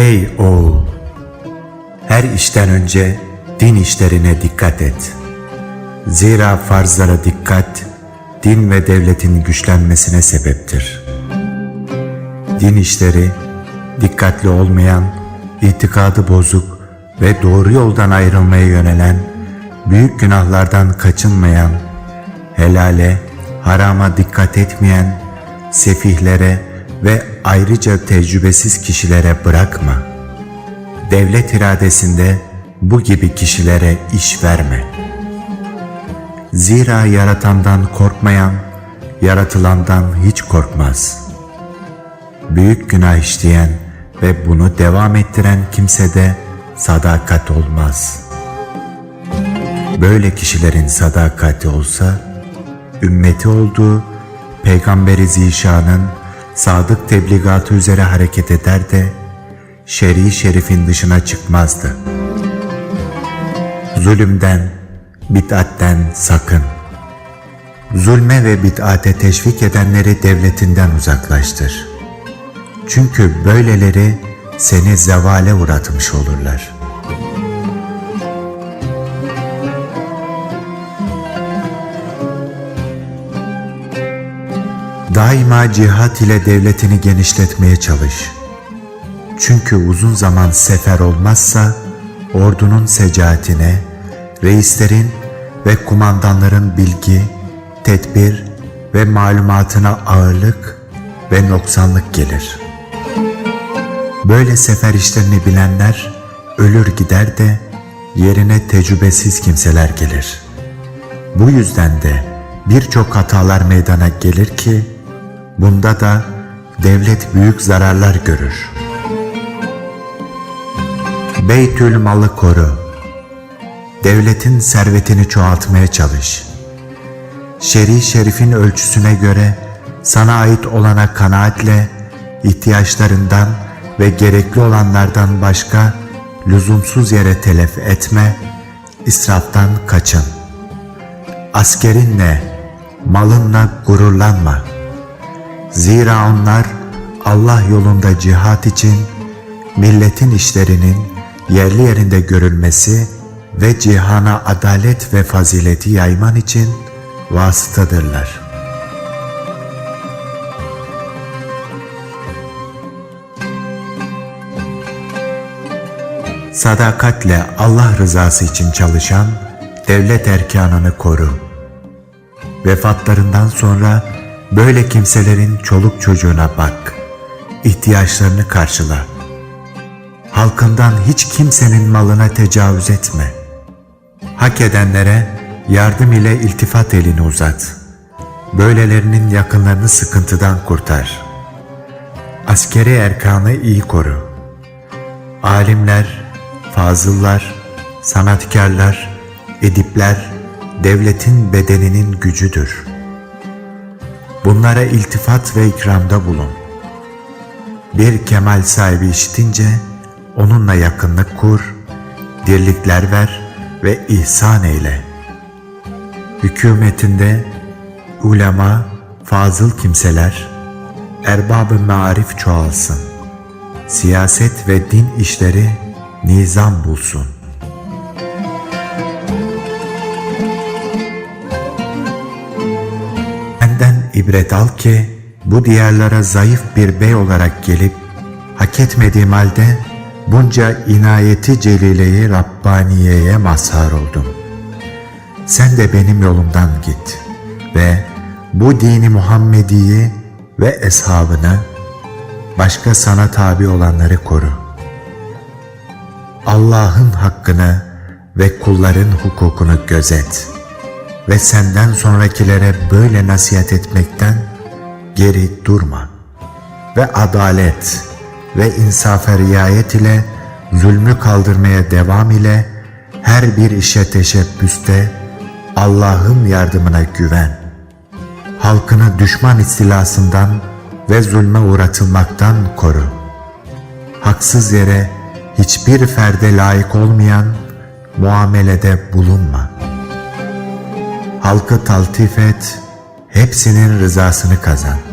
Ey oğul! Her işten önce din işlerine dikkat et. Zira farzlara dikkat, din ve devletin güçlenmesine sebeptir. Din işleri, dikkatli olmayan, itikadı bozuk ve doğru yoldan ayrılmaya yönelen, büyük günahlardan kaçınmayan, helale, harama dikkat etmeyen, sefihlere ve ayrıca tecrübesiz kişilere bırakma. Devlet iradesinde bu gibi kişilere iş verme. Zira yaratandan korkmayan, yaratılandan hiç korkmaz. Büyük günah işleyen ve bunu devam ettiren kimsede sadakat olmaz. Böyle kişilerin sadakati olsa, ümmeti olduğu Peygamberi Zişan'ın sadık tebligatı üzere hareket eder de şer'i şerifin dışına çıkmazdı. Zulümden, bid'atten sakın. Zulme ve bid'ate teşvik edenleri devletinden uzaklaştır. Çünkü böyleleri seni zevale uğratmış olurlar. Daima cihat ile devletini genişletmeye çalış. Çünkü uzun zaman sefer olmazsa ordunun secaatine, reislerin ve kumandanların bilgi, tedbir ve malumatına ağırlık ve noksanlık gelir. Böyle sefer işlerini bilenler ölür gider de yerine tecrübesiz kimseler gelir. Bu yüzden de birçok hatalar meydana gelir ki bunda da devlet büyük zararlar görür. Beytül malı koru. Devletin servetini çoğaltmaya çalış. Şer'i şerifin ölçüsüne göre sana ait olana kanaatle ihtiyaçlarından ve gerekli olanlardan başka lüzumsuz yere telef etme, israftan kaçın. Askerinle, malınla gururlanma. Zira onlar Allah yolunda cihat için milletin işlerinin yerli yerinde görülmesi ve cihana adalet ve fazileti yayman için vasıtadırlar. Sadakatle Allah rızası için çalışan devlet erkanını koru. Vefatlarından sonra böyle kimselerin çoluk çocuğuna bak. ihtiyaçlarını karşıla. Halkından hiç kimsenin malına tecavüz etme. Hak edenlere yardım ile iltifat elini uzat. Böylelerinin yakınlarını sıkıntıdan kurtar. Askeri erkanı iyi koru. Alimler, fazıllar, sanatkarlar, edipler devletin bedeninin gücüdür. Bunlara iltifat ve ikramda bulun. Bir kemal sahibi işitince onunla yakınlık kur, dirlikler ver ve ihsan eyle. Hükümetinde ulema, fazıl kimseler, erbab-ı marif çoğalsın. Siyaset ve din işleri nizam bulsun. İbret al ki bu diyarlara zayıf bir bey olarak gelip hak etmediğim halde bunca inayeti celileyi Rabbaniye'ye mazhar oldum. Sen de benim yolumdan git ve bu dini Muhammediyi ve eshabını başka sana tabi olanları koru. Allah'ın hakkını ve kulların hukukunu gözet ve senden sonrakilere böyle nasihat etmekten geri durma ve adalet ve insafa riayet ile zulmü kaldırmaya devam ile her bir işe teşebbüste Allah'ın yardımına güven. Halkını düşman istilasından ve zulme uğratılmaktan koru. Haksız yere hiçbir ferde layık olmayan muamelede bulunma. Halkı taltif et, hepsinin rızasını kazan.